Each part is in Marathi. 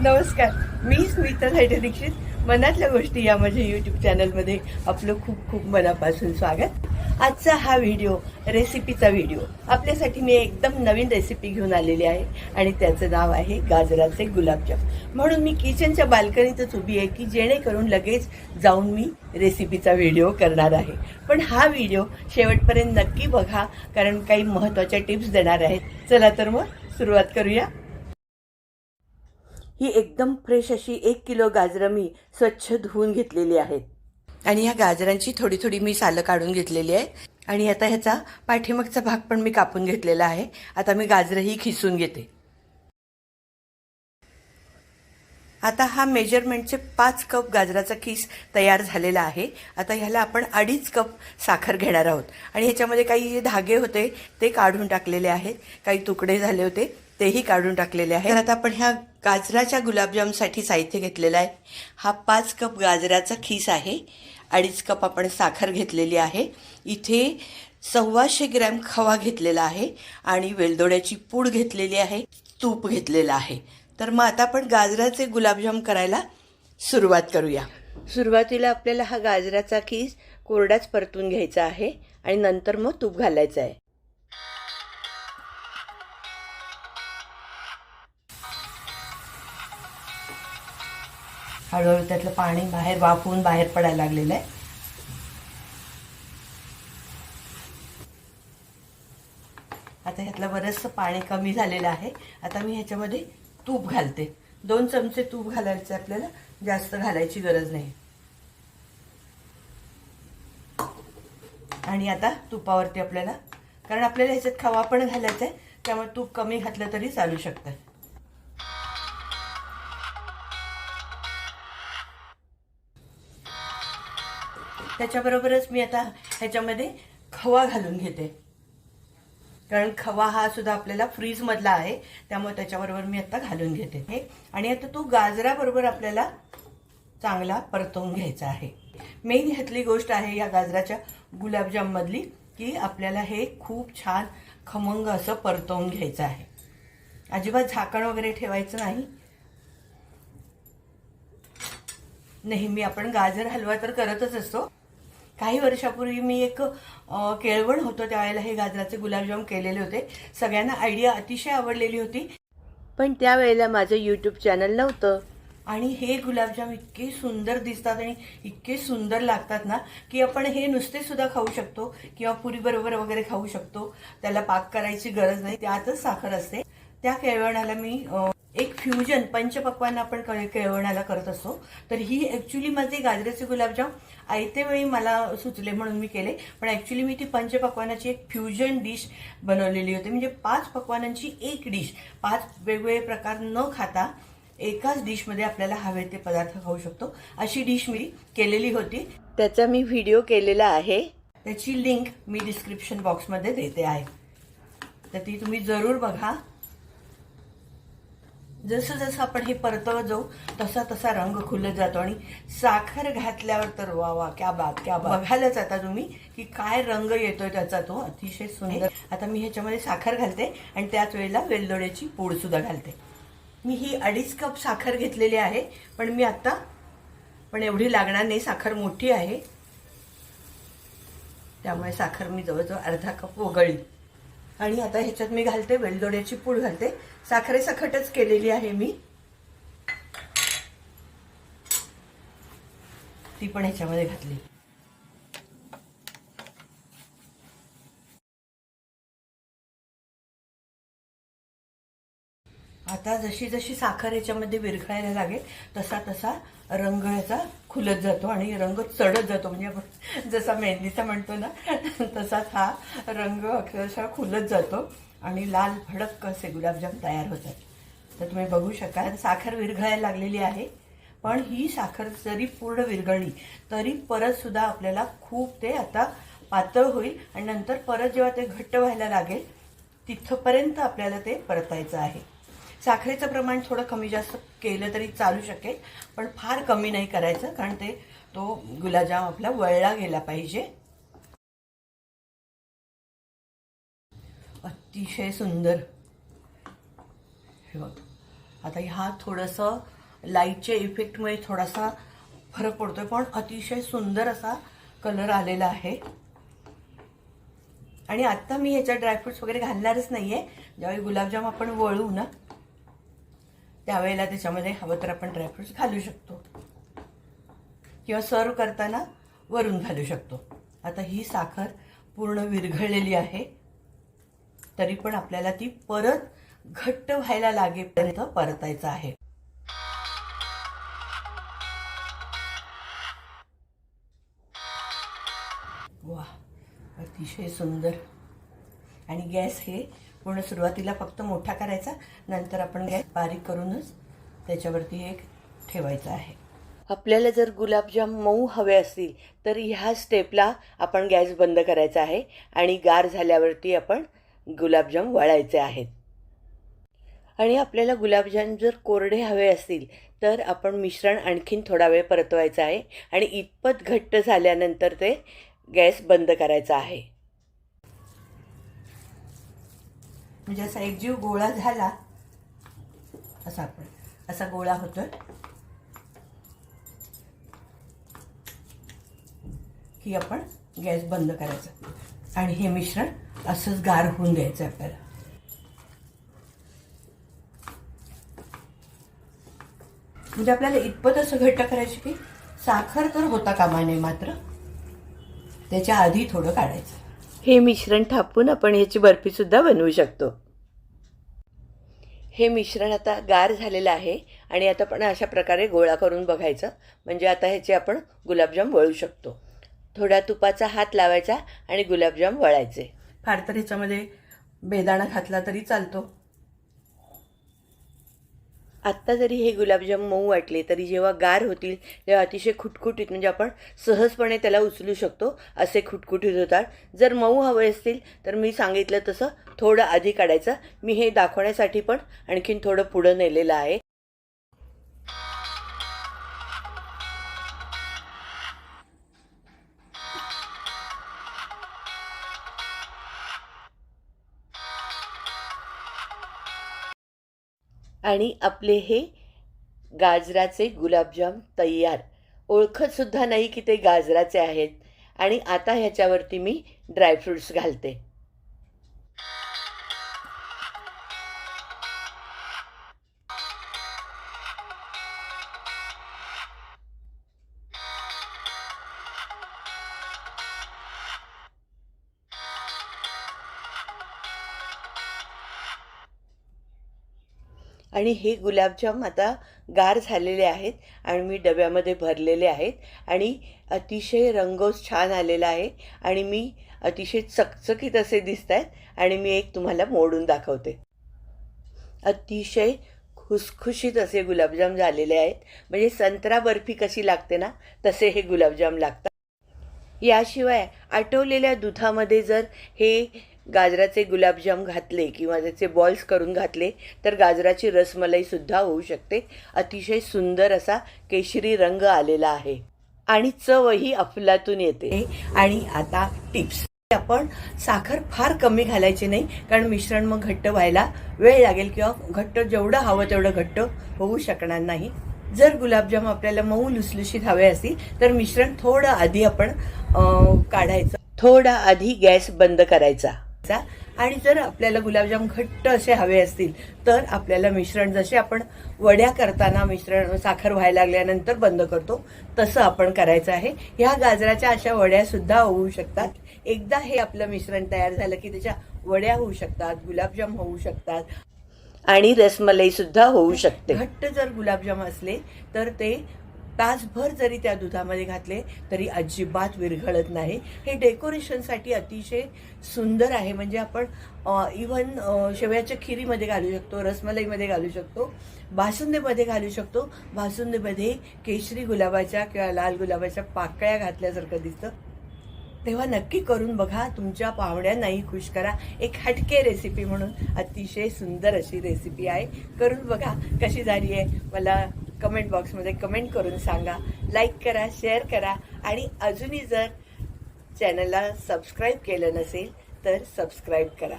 नमस्कार मी स्मिता साठे दीक्षित. मनातल्या गोष्टी या माझ्या यूट्यूब चॅनलमध्ये आपलं खूप खूप मनापासून स्वागत. आजचा हा व्हिडिओ रेसिपीचा व्हिडिओ आपल्यासाठी मी एकदम नवीन रेसिपी घेऊन आलेली आहे आणि त्याचं नाव आहे गाजराचे गुलाबजाम. म्हणून मी किचनच्या बाल्कनीतच उभी आहे की जेणेकरून लगेच जाऊन मी रेसिपीचा व्हिडिओ करणार आहे. पण हा व्हिडिओ शेवटपर्यंत नक्की बघा कारण काही महत्त्वाच्या टिप्स देणार आहेत. चला तर मग सुरुवात करूया. ही एकदम फ्रेश अशी एक किलो गाजरं मी स्वच्छ धुवून घेतलेली आहेत. आणि ह्या गाजरांची थोडी थोडी मी सालं काढून घेतलेली आहे. आणि आता ह्याचा पाठीमागचा भाग पण मी कापून घेतलेला आहे. आता मी गाजरंही खिसून घेते. आता हा मेजरमेंटचे पाच कप गाजराचा खीस तयार झालेला आहे. आता ह्याला आपण अडीच कप साखर घेणार आहोत. आणि ह्याच्यामध्ये काही जे धागे होते ते काढून टाकलेले आहेत. काही तुकडे झाले होते. तेही काढून टाकलेले आहे तर आता आपण ह्या गाजराच्या गुलाबजामसाठी साहित्य घेतलेलं आहे. हा पाच कप गाजराचा खीस आहे. अडीच कप आपण साखर घेतलेली आहे. इथे सव्वाशे ग्रॅम खवा घेतलेला आहे आणि वेलदोड्याची पूड घेतलेली आहे. तूप घेतलेलं आहे. तर मग आता आपण गाजराचे गुलाबजाम करायला सुरुवात करूया. सुरुवातीला आपल्याला हा गाजराचा खीस कोरडाच परतून घ्यायचा आहे आणि नंतर मग तूप घालायचं आहे. हळूहळू त्यातलं पाणी बाहेर वाफवून बाहेर पडायला लागलेलं आहे. आता ह्यातलं बरंचसं पाणी कमी झालेलं आहे. आता मी ह्याच्यामध्ये तूप घालते. दोन चमचे तूप घालायचे आपल्याला. जास्त घालायची गरज नाही. आणि आता तुपावरती आपल्याला कारण आपल्याला ह्याच्यात खवा पण घालायचा आहे त्यामुळे तूप कमी घातलं तरी चालू शकतं. त्याच्याबरोबरच मी आता ह्याच्यामध्ये खवा घालून घेते. कारण खवा हा सुद्धा आपल्याला फ्रीजमधला आहे त्यामुळे त्याच्याबरोबर मी आता घालून घेते हे. आणि आता तो गाजराबरोबर आपल्याला चांगला परतवून घ्यायचा आहे. मेन ह्यातली गोष्ट आहे या गाजराच्या गुलाबजाममधली की आपल्याला हे खूप छान खमंग असं परतवून घ्यायचं आहे. अजिबात झाकण वगैरे ठेवायचं नाही. नेहमी आपण गाजर हलवा तर करतच असतो. काही वर्षापूर्वी मी एक केळवण होतं त्यावेळेला हे गाजराचे गुलाबजाम केलेले होते. सगळ्यांना आयडिया अतिशय आवडलेली होती. पण त्यावेळेला माझं यूट्यूब चॅनल नव्हतं. आणि हे गुलाबजाम इतके सुंदर दिसतात आणि इतके सुंदर लागतात ना की आपण हे नुसते सुद्धा खाऊ शकतो किंवा पुरी बरोबर वगैरे खाऊ शकतो. त्याला पाक करायची गरज नाही. त्यातच साखर असते. त्या केळवणाला मी एक फ्युजन पंचपक्वान आपण क- केळवणाला करत असतो. तर ही ऍक्च्युली माझे गाजराचे गुलाबजाम आयते वेळी मला सुचले म्हणून मी केले. पण ऍक्च्युली मी ती पंचपक्वानाची एक फ्युजन डिश बनवलेली होती. म्हणजे पाच पक्वानांची एक डिश पाच वेगवेगळे प्रकार न खाता एकाच डिशमध्ये आपल्याला हवे ते पदार्थ खाऊ शकतो. अशी डिश मी केलेली होती. त्याचा मी व्हिडिओ केलेला आहे. त्याची लिंक मी डिस्क्रिप्शन बॉक्समध्ये देते आहे. तर ती तुम्ही जरूर बघा. जसं जसं आपण हे परतवत जाऊ तसा तसा रंग खुलत जातो आणि साखर घातल्यावर तर वा वा क्या बात क्या बात. बघायलाच आता तुम्ही की काय रंग येतोय त्याचा तो. अतिशय सुंदर. आता मी ह्याच्यामध्ये साखर घालते आणि त्याच वेळेला वेलदोड्याची पूड सुद्धा घालते. मी ही अडीच कप साखर घेतलेली आहे पण मी आता पण एवढी लागणार नाही. साखर मोठी आहे. त्यामुळे साखर मी जवळजवळ अर्धा कप वगळली. आणि आता ह्याच्यात मी घालते वेलदोड्याची पूड घालते. साखरेसखटच केलेली आहे मी. ती पण ह्याच्यामध्ये घातली. आता जशी जशी साखर याच्यामध्ये विरघळायला लागेल तसा तसा रंग याचा खुलत जातो आणि रंग चढत जातो. म्हणजे आपण जसा मेहंदीचा म्हणतो ना तसाच हा रंग अक्षरशः खुलत जातो. आणि लाल भडक असे गुलाबजाम तयार होतात. तर तुम्ही बघू शकाल साखर विरघळायला लागलेली आहे. पण ही साखर जरी पूर्ण विरघळली तरी परतसुद्धा आपल्याला खूप ते आता पातळ होईल. आणि नंतर परत जेव्हा ते घट्ट व्हायला लागेल तिथपर्यंत आपल्याला ते परतायचं आहे. साखरेचं प्रमाण थोडं कमी जास्त केलं तरी चालू शकेल पण फार कमी नाही करायचं कारण ते तो गुलाबजाम आपला वळला गेला पाहिजे. अतिशय सुंदर. हे बघ. आता ह्या थोडंसं लाईटच्या इफेक्टमुळे थोडासा फरक पडतोय पण अतिशय सुंदर असा कलर आलेला आहे. आणि आत्ता मी ह्याच्यात ड्रायफ्रुट्स वगैरे घालणारच नाहीये. ज्यावेळी गुलाबजाम आपण वळू ना त्यावेळेला त्याच्यामध्ये हवं तर आपण ड्रायफ्रुट्स घालू शकतो. किंवा सर्व करताना वरून घालू शकतो. आता ही साखर पूर्ण विरघळलेली आहे. तरी पण आपल्याला ती परत घट्ट व्हायला लागेपर्यंत परतायचं आहे. वा अतिशय सुंदर. आणि गॅस हे पूर्ण सुरुवातीला फक्त मोठा करायचा नंतर आपण गॅस बारीक करूनच त्याच्यावरती एक ठेवायचा आहे. आपल्याला जर गुलाबजाम मऊ हवे असतील तर ह्या स्टेपला आपण गॅस बंद करायचा आहे आणि गार झाल्यावरती आपण गुलाबजाम वळायचे आहेत. आणि आपल्याला गुलाबजाम जर कोरडे हवे असतील तर आपण मिश्रण आणखीन थोडा वेळ परतवायचं आहे आणि इतपत घट्ट झाल्यानंतर ते गॅस बंद करायचा आहे. म्हणजे असा एकजीव गोळा झाला असा आपण असा गोळा होतो की आपण गॅस बंद करायचा. आणि हे मिश्रण असंच गार होऊन द्यायचं आपल्याला. म्हणजे आपल्याला इतपत असं घट्ट करायचं की साखर तर होता कामा नये मात्र त्याच्या आधी थोडं काढायचं. हे मिश्रण थापून आपण ह्याची बर्फी सुद्धा बनवू शकतो. हे मिश्रण आता गार झालेलं आहे आणि आता पण अशा प्रकारे गोळा करून बघायचं. म्हणजे आता ह्याचे आपण गुलाबजाम वळू शकतो. थोडा तुपाचा हात लावायचा आणि गुलाबजाम वळायचे. फार तर ह्याच्यामध्ये बेदाणा घातला तरी चालतो. आत्ता जरी हे गुलाबजाम मऊ वाटले तरी जेव्हा गार होतील तेव्हा अतिशय खुटखुटीत म्हणजे आपण सहजपणे त्याला उचलू शकतो असे खुटखुटीत होतात. जर मऊ हवे असतील तर मी सांगितलं तसं थोडं आधी काढायचं. मी हे दाखवण्यासाठी पण आणखीन थोडं पुढं नेलेलं आहे. आणि आपले हे गाजराचे गुलाबजाम तयार. ओळखतसुद्धा नाही की ते गाजराचे आहेत. आणि आता ह्याच्यावरती मी ड्रायफ्रूट्स घालते. आणि हे गुलाबजाम आता गार झालेले आहेत आणि मी डब्यामध्ये भरलेले आहेत. आणि अतिशय रंगोस छान आलेला आहे. आणि मी अतिशय चकचकीत असे दिसत आहेत आणि मी एक तुम्हाला मोडून दाखवते. अतिशय खुसखुशीत असे गुलाबजाम झालेले आहेत. म्हणजे संत्रा बर्फी कशी लागते ना तसे हे गुलाबजाम लागतात. याशिवाय आटवलेल्या दुधामध्ये जर हे गाजराचे गुलाबजाम घातले किंवा त्याचे बॉल्स करून घातले तर गाजराची रसमलाईसुद्धा होऊ शकते. अतिशय सुंदर असा केशरी रंग आलेला आहे. आणि चवही अफलातून येते. आणि आता टिप्स आपण साखर फार कमी घालायची नाही कारण मिश्रण मग घट्ट व्हायला वेळ लागेल किंवा घट्ट जेवढं हवं तेवढं घट्ट होऊ शकणार नाही. जर गुलाबजाम आपल्याला मऊ लुसलुशीत हवे असतील तर मिश्रण थोडं आधी आपण काढायचं. थोडा आधी गॅस बंद करायचा. चा. आणि जर आपल्याला गुलाबजाम घट्ट असे हवे असतील तर आपल्याला मिश्रण जसे आपण वड्या करताना मिश्रण साखर व्हायला लागल्यानंतर बंद करतो तसं आपण करायचं आहे. ह्या गाजराच्या अशा वड्या सुद्धा होऊ शकतात. एकदा हे आपलं मिश्रण तयार झालं की त्याच्या वड्या होऊ शकतात गुलाबजाम होऊ शकतात. आणि रसमलाई सुद्धा होऊ शकते. घट्ट जर गुलाबजाम असले तर ते तासभर जरी त्या दुधामध्ये घातले तरी अजिबात विरघळत नाही. हे डेकोरेशनसाठी अतिशय सुंदर आहे. म्हणजे आपण इवन शेवयाच्या खिरीमध्ये घालू शकतो रसमलाईमध्ये घालू शकतो बासुंदीमध्ये घालू शकतो. बासुंदीमध्ये केशरी गुलाबाच्या किंवा लाल गुलाबाच्या पाकळ्या घातल्यासारखं दिसतं. तेव्हा नक्की करून बघा. तुमच्या पाहुण्यांनाही खुश करा. एक हटके रेसिपी म्हणून अतिशय सुंदर अशी रेसिपी आहे. करून बघा कशी झाली आहे. मला कमेंट बॉक्समध्ये कमेंट करून सांगा लाईक करा शेअर करा. आणि अजूनही जर चॅनलला सबस्क्राईब केलं नसेल तर सबस्क्राईब करा.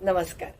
नमस्कार.